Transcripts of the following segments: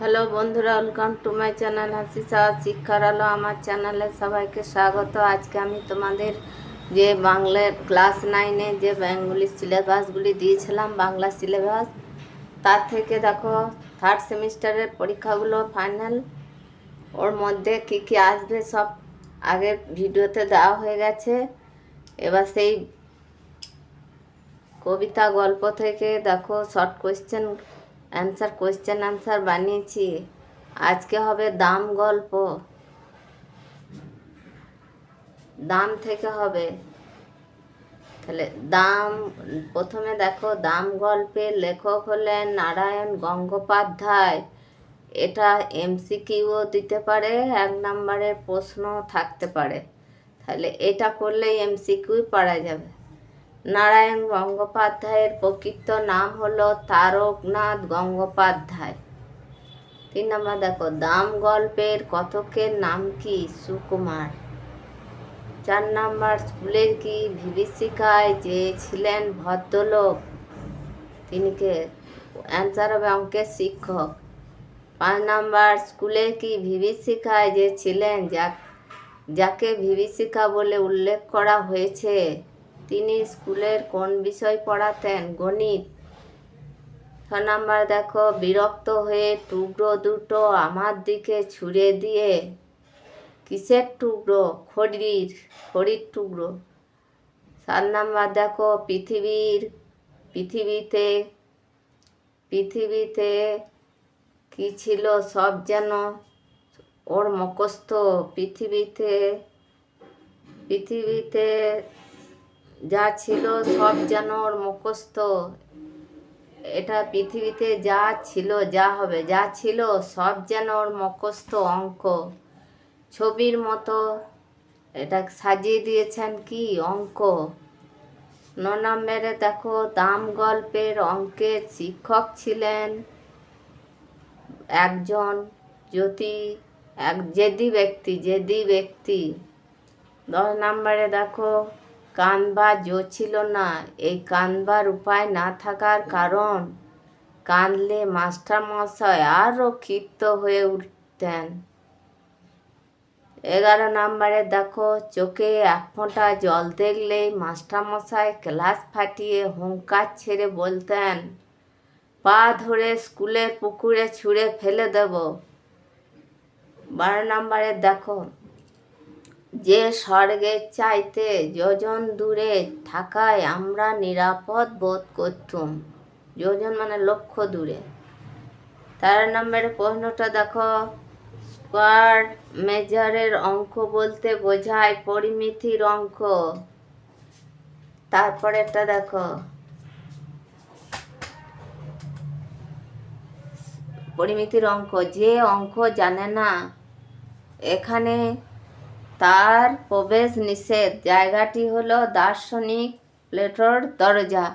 Hello বন্ধুরা welcome to my channel হাসি সাহা শিক্ষার আলো, আমার চ্যানেলে সবাইকে স্বাগত। আজকে আমি তোমাদের যে বাংলার ক্লাস নাইনে যে বেঙ্গলি সিলেবাসগুলি দিয়েছিলাম, বাংলা সিলেবাস তার থেকে দেখো থার্ড সেমিস্টারের পরীক্ষাগুলো ফাইনাল ওর মধ্যে কী কী আসবে সব আগের ভিডিওতে দেওয়া হয়ে গেছে। এবার সেই কবিতা গল্প থেকে দেখো short question answer question answer বানিয়েছি। আজকে হবে দাম গল্প। দাম থেকে হবে। তাহলে দাম, প্রথমে দেখো, দাম গল্পের লেখক হলেন নারায়ণ গঙ্গোপাধ্যায়। এটা এমসিকিউও দিতে পারে, এক নম্বরের প্রশ্ন থাকতে পারে। তাহলে এটা করলেই এমসিকিউ পারা যাবে। নারায়ণ গঙ্গোপাধ্যায়ের প্রকৃত নাম হলো তারকনাথ গঙ্গোপাধ্যায়। তিন নম্বর দেখো, দাম গল্পের কথকের নাম কি? সুকুমার। চার নম্বর, স্কুলের কি বিভীষিকায় যে ছিলেন ভদ্রলোক? তিনি কে অ্যান্সার হবে অঙ্কের শিক্ষক। পাঁচ নম্বর স্কুলে কি বিভীষিকায় যে ছিলেন? যা যাকে বিভীষিকা বলে উল্লেখ করা হয়েছে। তিনি স্কুলের কোন বিষয় পড়াতেন? গণিত। ছ নাম্বার, দেখো, বিরক্ত হয়ে টুকরো দুটো আমার দিকে ছুঁড়ে দিয়ে। কিসের টুকরো? খড়ির খড়ির টুকরো। সাত নাম্বার, দেখো, পৃথিবীর, পৃথিবীতে পৃথিবীতে কি ছিল সব যেন ওর মুখস্থ? পৃথিবীতে পৃথিবীতে যা ছিল সব যেন ওর মুখস্থ। এটা পৃথিবীতে যা ছিল যা হবে, যা ছিল সব যেন ওর মুখস্থ অঙ্ক। ছবির মতো এটা সাজিয়ে দিয়েছেন কি অঙ্ক? ন নম্বরে দেখো দাম গল্পের অঙ্কের শিক্ষক ছিলেন একজন জ্যোতি, এক জেদি ব্যক্তি জেদি ব্যক্তি। দশ নম্বরে দেখো কানবা জো ছিল না। এই কানবার উপায় না থাকার কারণ কানলে মাস্টার মশাই আরও ক্ষিপ্ত হয়ে উঠতেন। এগারো নম্বরে দেখো, চোখে এক ফোঁটা জল দেখলেই মাস্টারমশাই ক্লাস ফাটিয়ে হুঙ্কার ছেড়ে বলতেন, পা ধরে স্কুলের পুকুরে ছুঁড়ে ফেলে দেব। বারো নম্বরে দেখো যে স্বর্গের চাইতে যোজন দূরে থাকায় আমরা নিরাপদ বোধ করতুম। যোজন মানে লক্ষ্য দূরে। তেরো নম্বরের প্রশ্নটা দেখো। স্কোয়ার মেজারের অঙ্ক বলতে বোঝায় পরিমিতির অঙ্ক। তারপরেরটা দেখো। পরিমিতির অঙ্ক। যে অঙ্ক জানে না, এখানে তার প্রবেশ নিষেধ। জায়গাটি হলো দার্শনিক প্লেটোর দরজা।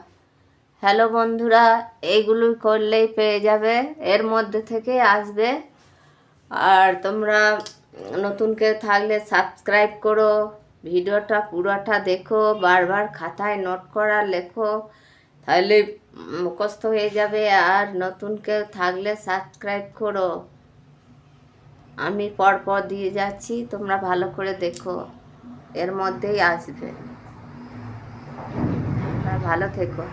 হ্যালো বন্ধুরা এইগুলো করলেই পেয়ে যাবে। এর মধ্যে থেকে আসবে। আর তোমরা নতুন কেউ থাকলে সাবস্ক্রাইব করো। ভিডিওটা পুরোটা দেখো, বারবার খাতায় নোট করা লেখো, তাহলে মুখস্থ হয়ে যাবে। আর নতুন কেউ থাকলে সাবস্ক্রাইব করো। আমি পরপর দিয়ে যাচ্ছি তোমরা ভালো করে দেখো। এর মধ্যেই আসবে। ভালো থেকো।